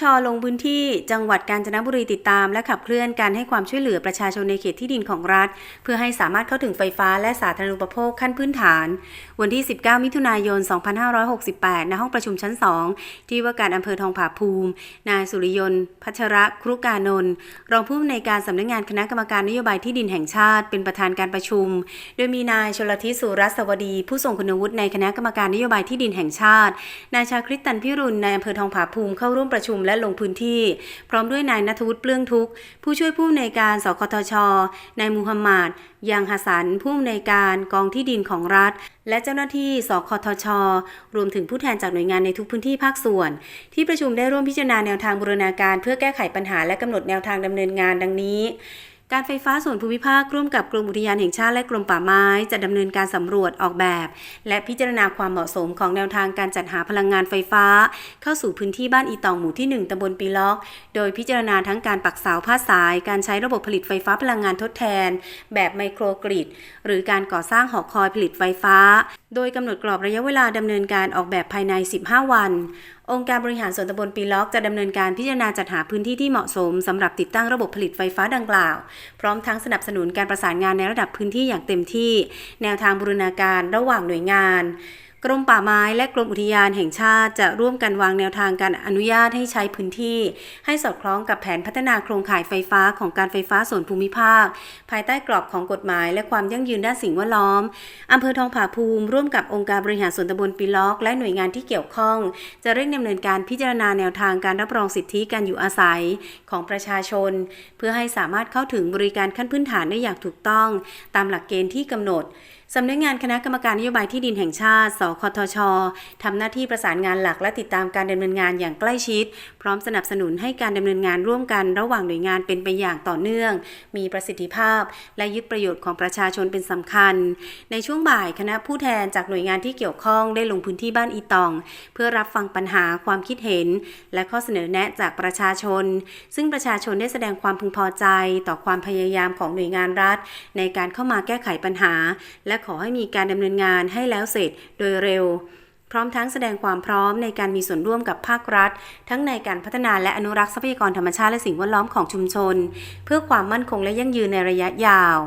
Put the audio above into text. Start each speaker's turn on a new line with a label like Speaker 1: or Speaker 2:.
Speaker 1: ชลงพื้นที่จังหวัดกาญจนบุรีติดตาม และขับเคลื่อนการให้ความช่วยเหลือประชาชนในเขตที่ดินของรัฐ เพื่อให้สามารถเข้าถึงไฟฟ้าและสาธารณูปโภคขั้นพื้นฐาน วันที่ 19 มิถุนายน 2568 ณ ห้องประชุมชั้น 2 ที่ว่าการอำเภอทองผาภูมิ นายสุริยนต์ พัชระครุกานนท์รองผู้อำนวยการสำนักงานคณะกรรมการนโยบายที่ดินแห่งชาติ เป็นประธานการประชุม โดยมีนายชลทิศสุรัสวดี ผู้ทรงคุณวุฒิในคณะกรรมการนโยบายที่ดินแห่งชาติ นายชาคริตตันพิรุณในอำเภอทองผาภูมิเข้าร่วมประชุมและลงพื้นที่ พร้อมด้วยนายนัทวุฒิเปลื้องทุก ผู้ช่วยผู้ในการสคทช นายมูฮัมหมัดยังฮัสันผู้ในการกองที่ดินของรัฐ และเจ้าหน้าที่สคทช รวมถึงผู้แทนจากหน่วยงานในทุกพื้นที่ภาคส่วน ที่ประชุมได้ร่วมพิจารณาแนวทางบูรณาการ เพื่อแก้ไขปัญหาและกำหนดแนวทางดำเนินงานดังนี้ การไฟฟ้าส่วนภูมิภาคร่วมกับกรมอุทยานแห่งชาติและกรมป่าไม้จะดำเนินการสำรวจออกแบบ และพิจารณาความเหมาะสมของแนวทางการจัดหาพลังงานไฟฟ้า เข้าสู่พื้นที่บ้านอีตองหมู่ที่ 1ตำบลปีล็อก โดยพิจารณาทั้งการปักเสาพาสาย การใช้ระบบผลิตไฟฟ้าพลังงานทดแทน แบบไมโครกริดหรือการก่อสร้างหอคอยผลิตไฟฟ้า โดยกำหนดกรอบระยะเวลาดำเนินการออกแบบภายใน 15 วันองค์การบริหารส่วนตำบลปีล็อกจะดำเนินการพิจารณาจัดหาพื้นที่ที่เหมาะสมสำหรับติดตั้งระบบผลิตไฟฟ้าดังกล่าว พร้อมทั้งสนับสนุนการประสานงานในระดับพื้นที่อย่างเต็มที่ แนวทางบูรณาการระหว่างหน่วยงาน กรมป่าไม้และกรมอุทยานแห่งชาติจะร่วมกันวางแนวทางการอนุญาตให้ใช้พื้นที่ ให้สอดคล้องกับแผนพัฒนาโครงข่ายไฟฟ้าของการไฟฟ้าส่วนภูมิภาค ภายใต้กรอบของกฎหมายและความยั่งยืนด้านสิ่งแวดล้อมอำเภอทองผาภูมิร่วมกับองค์การบริหารส่วนตำบลปีล็อก และหน่วยงานที่เกี่ยวข้อง จะเร่งดำเนินการพิจารณาแนวทางการรับรองสิทธิการอยู่อาศัยของประชาชน เพื่อให้สามารถเข้าถึงบริการขั้นพื้นฐานได้อย่างถูกต้อง ตามหลักเกณฑ์ที่กำหนดสำนักงานคณะกรรมการนโยบายที่ดินแห่งชาติ สคทช ทำหน้าที่ประสานงานหลักและติดตามการดำเนินงานอย่างใกล้ชิด พร้อมสนับสนุนให้การดำเนินงานร่วมกันระหว่างหน่วยงานเป็นไปอย่างต่อเนื่อง มีประสิทธิภาพ และยึดประโยชน์ของประชาชนเป็นสำคัญ ในช่วงบ่ายคณะผู้แทนจากหน่วยงานที่เกี่ยวข้องได้ลงพื้นที่บ้านอีตอง เพื่อรับฟังปัญหาความคิดเห็น และข้อเสนอแนะจากประชาชน ซึ่งประชาชนได้แสดงความพึงพอใจ ต่อความพยายามของหน่วยงานรัฐ ในการเข้ามาแก้ไขปัญหาและและขอให้มีการดำเนินงานให้แล้วเสร็จโดยเร็ว พร้อมทั้งแสดงความพร้อมในการมีส่วนร่วมกับภาครัฐ ทั้งในการพัฒนาและอนุรักษ์ทรัพยากรธรรมชาติและสิ่งแวดล้อมของชุมชน เพื่อความมั่นคงและยั่งยืนในระยะยาว